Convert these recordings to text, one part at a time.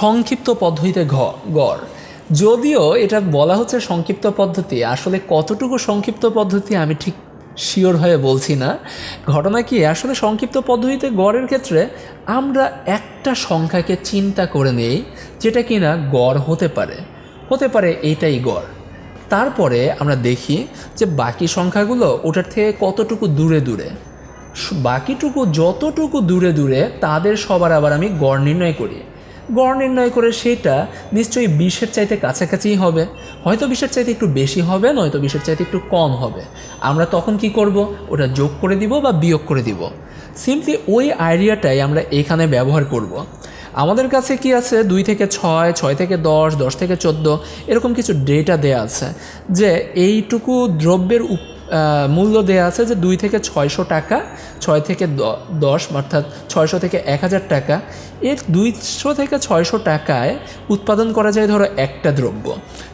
সংক্ষিপ্ত পদ্ধতিতে গড়। যদিও এটা বলা হচ্ছে সংক্ষিপ্ত পদ্ধতি, আসলে কতটুকু সংক্ষিপ্ত পদ্ধতি আমি ঠিক শিওর হয়ে বলছি না। ঘটনা কি, আসলে সংক্ষিপ্ত পদ্ধতিতে গড়ের ক্ষেত্রে আমরা একটা সংখ্যাকে চিন্তা করে নেই যেটা কিনা গড় হতে পারে। হতে পারে এইটাই গড়। তারপরে আমরা দেখি যে বাকি সংখ্যাগুলো ওটার থেকে কতটুকু দূরে দূরে। বাকিটুকু যতটুকু দূরে দূরে তাদের সবার আবার আমি গড় নির্ণয় করি। গড় নির্ণয় করে সেটা নিশ্চয়ই বিশের চাইতে কাছাকাছিই হবে। হয়তো বিশের চাইতে একটু বেশি হবে, নয়তো বিশের চাইতে একটু কম হবে। আমরা তখন কি করব? ওটা যোগ করে দিব বা বিয়োগ করে দিব। সিম্পলি ওই আইডিয়াটাই আমরা এখানে ব্যবহার করব। আমাদের কাছে কি আছে? দুই থেকে ছয় ছয় থেকে দশ দশ থেকে চোদ্দ, এরকম কিছু ডেটা দেয়া আছে যে এইটুকু দ্রব্যের মূল্য দেয়া আছে যে দুই থেকে ছয়শো টাকা, ছয় থেকে দশ, অর্থাৎ ছয়শো থেকে এক হাজার টাকা। এর দুইশো থেকে ছয়শো টাকায় উৎপাদন করা যায় ধরো একটা দ্রব্য।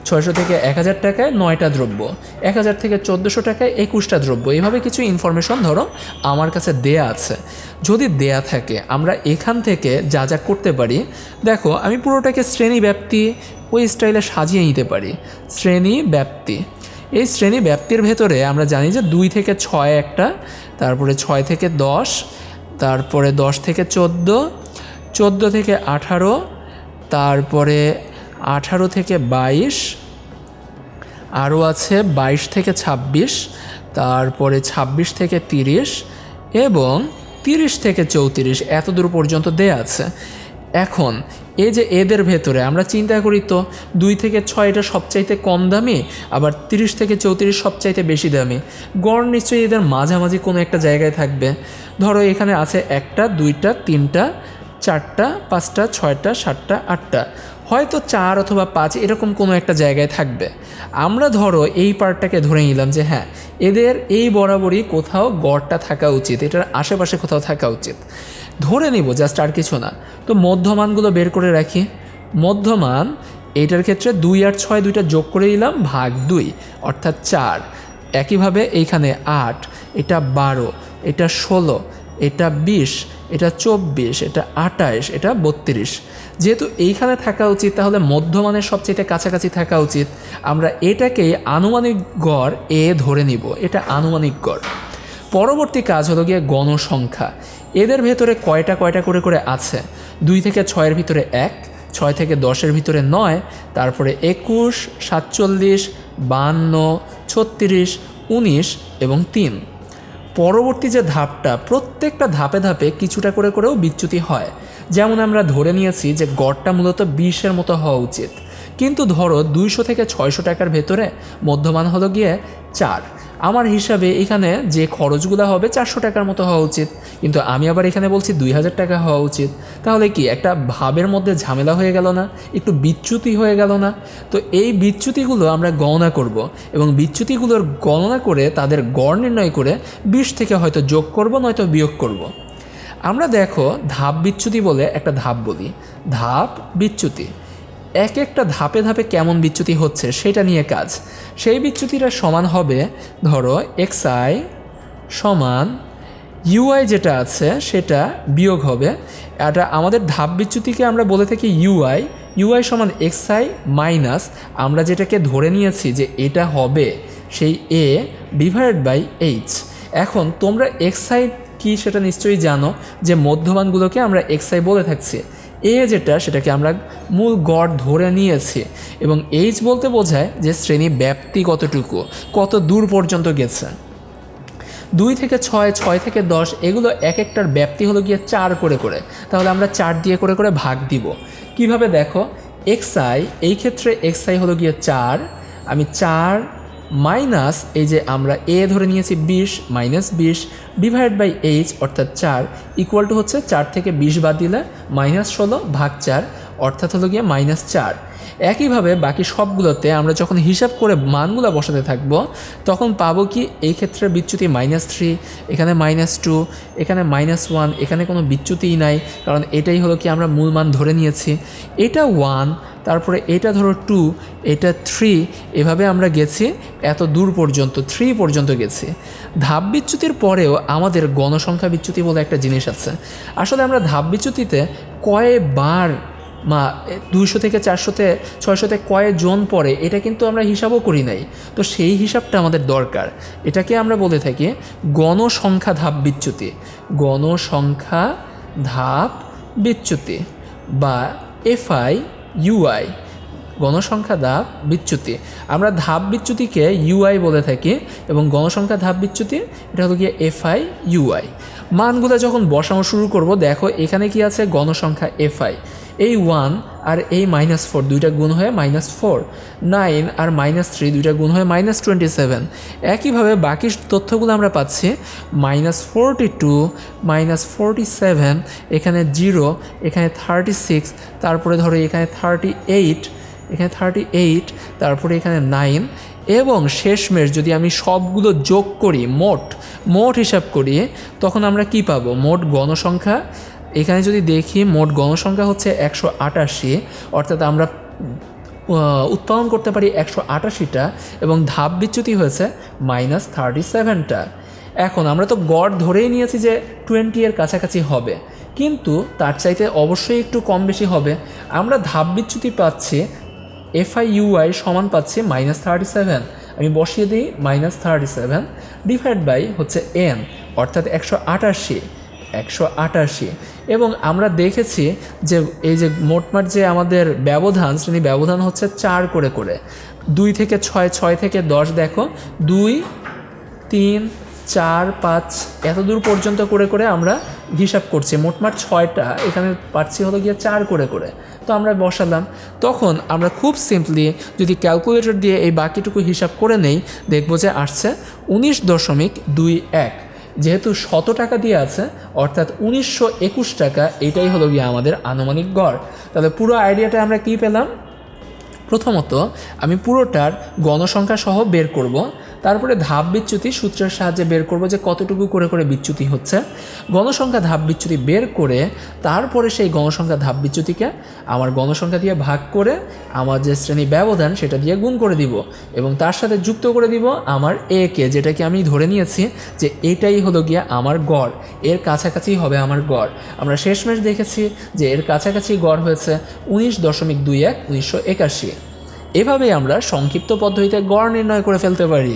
ছয়শো থেকে এক হাজার টাকায় নয়টা দ্রব্য। এক হাজার থেকে চোদ্দোশো টাকায় একুশটা দ্রব্য। এইভাবে কিছু ইনফরমেশন ধরো আমার কাছে দেয়া আছে। যদি দেয়া থাকে, আমরা এখান থেকে যা যা করতে পারি, দেখো আমি পুরোটাকে শ্রেণি ব্যাপ্তি ওই স্টাইলে সাজিয়ে নিতে পারি। শ্রেণি ব্যাপ্তি এই শ্রেণি ব্যাপ্তির ভেতরে আমরা জানি যে দুই থেকে ছয় একটা, তারপরে ছয় থেকে দশ, তারপরে দশ থেকে চোদ্দ, চোদ্দ থেকে আঠারো, তারপরে আঠারো থেকে বাইশ, আরও আছে বাইশ থেকে ছাব্বিশ, তারপরে ছাব্বিশ থেকে তিরিশ এবং তিরিশ থেকে চৌত্রিশ। এত দূর পর্যন্ত দেয়া আছে। এখন এই যে এদের ভেতরে, আমরা চিন্তা করি তো দুই থেকে ছয়টা সবচাইতে কম দামি, আবার তিরিশ থেকে চৌত্রিশ সবচাইতে বেশি দামি। গড় নিশ্চয়ই এদের মাঝামাঝি কোনো একটা জায়গায় থাকবে। ধরো এখানে আছে একটা, দুইটা, তিনটা, চারটা, পাঁচটা, ছয়টা, সাতটা, আটটা। হয়তো চার অথবা পাঁচ এরকম কোনো একটা জায়গায় থাকবে। আমরা ধরো এই পার্টটাকে ধরে নিলাম যে হ্যাঁ এদের এই বরাবরই কোথাও গড়টা থাকা উচিত, এটার আশেপাশে কোথাও থাকা উচিত। ধরে নিব জাস্ট আর কিছু না। তো মধ্যমানগুলো বের করে রাখি। মধ্যমান, এইটার ক্ষেত্রে দুই আর ছয় দুইটা যোগ করে দিলাম, ভাগ দুই, অর্থাৎ চার। একইভাবে এইখানে আট, এটা বারো, এটা ষোলো, এটা বিশ, এটা চব্বিশ, এটা আটাইশ, এটা বত্রিশ। যেহেতু এইখানে থাকা উচিত, তাহলে মধ্যমানের সবচেয়ে কাছাকাছি থাকা উচিত। আমরা এটাকেই আনুমানিক গড় এ ধরে নিব, এটা আনুমানিক গড়। পরবর্তী কাজ হলো গিয়ে গণসংখ্যা। এদের ভেতরে কয়টা কয়টা করে করে আছে? দুই থেকে ছয়ের ভিতরে এক, ছয় থেকে দশের ভিতরে নয়, তারপরে একুশ, সাতচল্লিশ, বান্ন, ছত্রিশ, উনিশ এবং তিন। পরবর্তী যে ধাপটা, প্রত্যেকটা ধাপে ধাপে কিছুটা করে করেও বিচ্যুতি হয়। যেমন আমরা ধরে নিয়েছি যে গড়টা মূলত বিশের মতো হওয়া উচিত। কিন্তু ধরো দুইশো থেকে ছয়শো টাকার ভেতরে মধ্যমান হলো গিয়ে চার। আমার হিসাবে এখানে যে খরচগুলো হবে চারশো টাকার মতো হওয়া উচিত। কিন্তু আমি আবার এখানে বলছি দুই হাজার টাকা হওয়া উচিত। তাহলে কি একটা ভাবের মধ্যে ঝামেলা হয়ে গেল না? একটু বিচ্যুতি হয়ে গেল না? তো এই বিচ্যুতিগুলো আমরা গণনা করব এবং বিচ্যুতিগুলোর গণনা করে তাদের গড় নির্ণয় করে বিশ থেকে হয়তো যোগ করব, নয়তো বিয়োগ করব। আমরা দেখো ধাপ বিচ্যুতি বলে একটা ধাপ বলি। ধাপ বিচ্যুতি। এক একটা ধাপে ধাপে কেমন বিচ্যুতি হচ্ছে সেটা নিয়ে কাজ। সেই বিচ্যুতিটা সমান হবে, ধরো এক্স আই সমান ইউআই যেটা আছে, সেটা বিয়োগ হবে। এটা আমাদের ধাপ বিচ্যুতিকে আমরা বলে থাকি ইউআই ইউআই সমান এক্স আই মাইনাস আমরা যেটাকে ধরে নিয়েছি যে এটা হবে, সেই এ ডিভাইডেড বাই এইচ এখন তোমরা এক্স আই কি সেটা নিশ্চয়ই জানো, যে মধ্যমানগুলোকে আমরা এক্স আই বলে থাকছি। এ যেটা, সেটাকে আমরা মূল গড় ধরে নিয়েছি। এবং এইচ বলতে বোঝায় যে শ্রেণি ব্যাপ্তি কতটুকু, কত দূর পর্যন্ত গেছে। দুই থেকে ছয় ছয় থেকে দশ, এগুলো এক একটার ব্যাপ্তি হলো গিয়ে চার করে করে। তাহলে আমরা চার দিয়ে করে করে ভাগ দিব। কীভাবে দেখো? এক্স আই এই ক্ষেত্রে এক্স আই হলো গিয়ে চার, আমি চার মাইনাস এই যে আমরা এ ধরে নিয়েছি বিশ মাইনাস বিশ ডিভাইড বাই এইচ অর্থাৎ চার ইকুয়াল টু হচ্ছে চার থেকে বিশ বাদ দিলে মাইনাস ষোলো ভাগ চার, অর্থাৎ হলো গিয়ে মাইনাস চার। একইভাবে বাকি সবগুলোতে আমরা যখন হিসাব করে মানগুলো বসাতে থাকব, তখন পাবো কি এই ক্ষেত্রে বিচ্যুতি মাইনাস থ্রি এখানে মাইনাস টু এখানে মাইনাস ওয়ান এখানে কোনো বিচ্যুতিই নাই, কারণ এটাই হলো কি আমরা মূল মান ধরে নিয়েছি। এটা ওয়ান তারপরে এটা ধরো টু এটা থ্রি এভাবে আমরা গেছি এত দূর পর্যন্ত থ্রি পর্যন্ত গেছি। ধাপ বিচ্যুতির পরেও আমাদের গণসংখ্যা বিচ্যুতি বলে একটা জিনিস আছে। আসলে আমরা ধাপ বিচ্যুতিতে কয়বার মা দুইশো থেকে চারশোতে, ছয়শোতে কয়ে জন পড়ে, এটা কিন্তু আমরা হিসাবও করি নাই। তো সেই হিসাবটা আমাদের দরকার। এটাকে আমরা বলে থাকি গণসংখ্যা ধাপ বিচ্যুতি। গণসংখ্যা ধাপ বিচ্যুতি বা এফআই, ইউআই, গণসংখ্যা ধাপ বিচ্যুতি। আমরা ধাপ বিচ্যুতিকে ইউআই বলে থাকি এবং গণসংখ্যা ধাপ বিচ্যুতি, এটা হলো গিয়ে এফআই, ইউআই। মানগুলো যখন বসানো শুরু করব, দেখো এখানে কি আছে গণসংখ্যা এফআই। এই ওয়ান আর এই মাইনাস ফোর দুইটা গুণ হয়ে মাইনাস ফোর নাইন আর মাইনাস থ্রি দুইটা গুণ হয়ে মাইনাস টোয়েন্টি সেভেন একইভাবে বাকি তথ্যগুলো আমরা পাচ্ছি minus forty two minus forty seven এখানে জিরো এখানে থার্টি সিক্স তারপরে ধরো এখানে থার্টি এইট এখানে থার্টি এইট তারপরে এখানে নাইন এবং শেষমেশ যদি আমি সবগুলো যোগ করি, মোট মোট হিসাব করি, তখন আমরা কি পাবো? মোট গণসংখ্যা এখানে যদি দেখি মোট গণসংখ্যা হচ্ছে একশো আটাশি, অর্থাৎ আমরা উৎপাদন করতে পারি একশো আটাশিটা এবং ধাপ বিচ্যুতি হয়েছে মাইনাস থার্টি সেভেনটা। এখন আমরা তো গড় ধরেই নিয়েছি যে টোয়েন্টি এর কাছাকাছি হবে, কিন্তু তার চাইতে অবশ্যই একটু কম বেশি হবে। আমরা ধাপ বিচ্যুতি পাচ্ছি এফআই ইউআই সমান পাচ্ছি মাইনাস থার্টি সেভেন। আমি বসিয়ে দিই minus thirty seven divide by হচ্ছে এন, অর্থাৎ একশো আটাশি। একশো আটাশি। এবং আমরা দেখেছি যে এই যে মোটমাট যে আমাদের ব্যবধান, শ্রেণি ব্যবধান হচ্ছে চার করে করে। দুই থেকে ছয় ছয় থেকে দশ দেখো, দুই, তিন, চার, পাঁচ, এত দূর পর্যন্ত করে করে আমরা হিসাব করছি। মোটমাট ছয়টা, এখানে পাচ্ছি হলো গিয়ে চার করে করে। তো আমরা বসালাম। তখন আমরা খুব সিম্পলি যদি ক্যালকুলেটর দিয়ে এই বাকিটুকু হিসাব করে নেই, দেখব যে আসছে উনিশ দশমিক দুই এক। যেহেতু শত টাকা দিয়ে আছে, অর্থাৎ উনিশশো একুশ টাকা, এটাই হলো গিয়ে আমাদের আনুমানিক গড়। তাহলে পুরো আইডিয়াটা আমরা কী পেলাম? প্রথমত, আমি পুরোটার গণসংখ্যা সহ বের করব। তারপরে ধাপ বিচ্যুতি সূত্রের সাহায্যে বের করব যে কতটুকু করে করে বিচ্যুতি হচ্ছে। গণসংখ্যা ধাপ বিচ্যুতি বের করে তারপরে সেই গণসংখ্যা ধাপ বিচ্যুতিকে আমার গণসংখ্যা দিয়ে ভাগ করে আমার যে শ্রেণি ব্যবধান সেটা দিয়ে গুণ করে দিব এবং তার সাথে যুক্ত করে দিব আমার এ কে, যেটাকে আমি ধরে নিয়েছি যে এটাই হলো গিয়ে আমার গড়। এর কাছাকাছি হবে আমার গড়। আমরা শেষমেশ দেখেছি যে এর কাছাকাছি গড় হয়েছে উনিশ দশমিক দুই এক, উনিশশো একাশি। এভাবেই আমরা সংক্ষিপ্ত পদ্ধতিতে গড় নির্ণয় করে ফেলতে পারি।